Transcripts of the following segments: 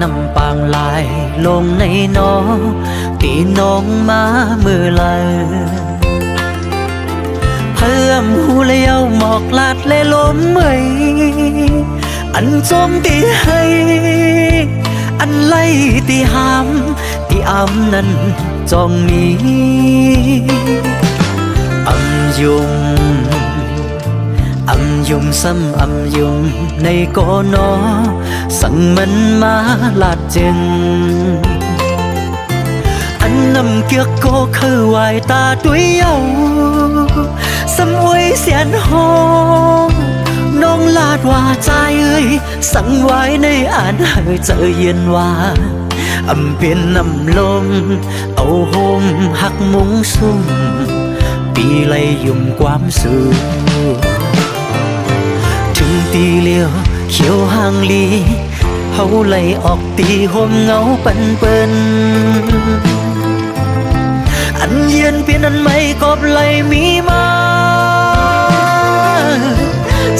น้ำปางลาย ลงในหนอตีน้องมาเมื่อไหรเพิ่มหูเลี้ยวหมอกลาดเลยลมเมยอันจมตีให้ อันไล่ตีหามตีอำนั้นจองนี้อำยุง อำยุมซ้ำอำยุมในกอนอ สั่งมันมาลาดจึง อันนำเกียกโกคือวายตาด้วยเยาสำอวยเสียนหองน้องลาดว่าใจเอ้ยสั่งไว้ในอ่านให้เจอเย็นว่าอำเป็นน้ำลมเอาโฮมหักมุงซุ่มปีไลยุ่มความสุขถึง ลียวเขียวห่างลีเฮาไล่ออกตีห่มเงาปันเปิ้นอันเย็นเปลี่ยนอันไม่กอบไลมีมา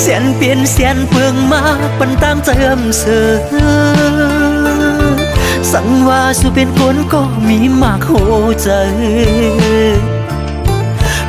เสียนเปลี่ยนเสียนเปลืองมาปันตามเจิมเสือสังว่าสุเป็นคนก็มีมากโหใจ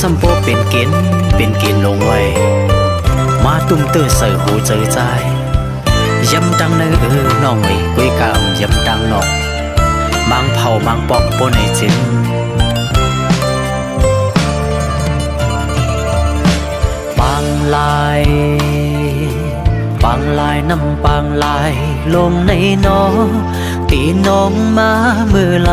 สัมโปเป็นเกณฑ์เป็นเกณฑ์ลงไว้ มาตุ้มเตอใส่หูเจอใจย้ำดังในเออน้องไอ้กุ้ยกามย้ำดังนอกบางเผาบางปอกปนในจินบางลายบางลายน้ำบางลายลงในหนองตีน้องมาเมื่อไหร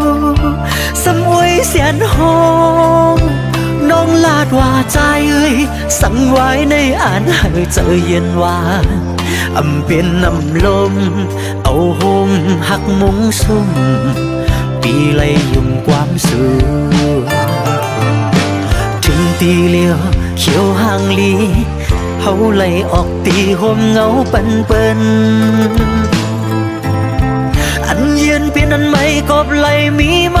สั่งมันมาลาดจึงอันนำอวยเสียนหองน้องลาดว่าใจเอ้ยสังไว้ในอ่านให้เจอเย็นว่าอำเป็นน้ำลม เอาโฮมหักมุงซุ่มปีไลยุ่มความสุขถึงตีเลี้ยวเขียวห่างลีเฮาไล่ออกตีห่มเงาปันเปิ้นอันเย็นเปลี่ยนอันไม่กอบไลมีมาเลยนเสียนเปลืองมาปันตามเจิมเสือสั่งว่า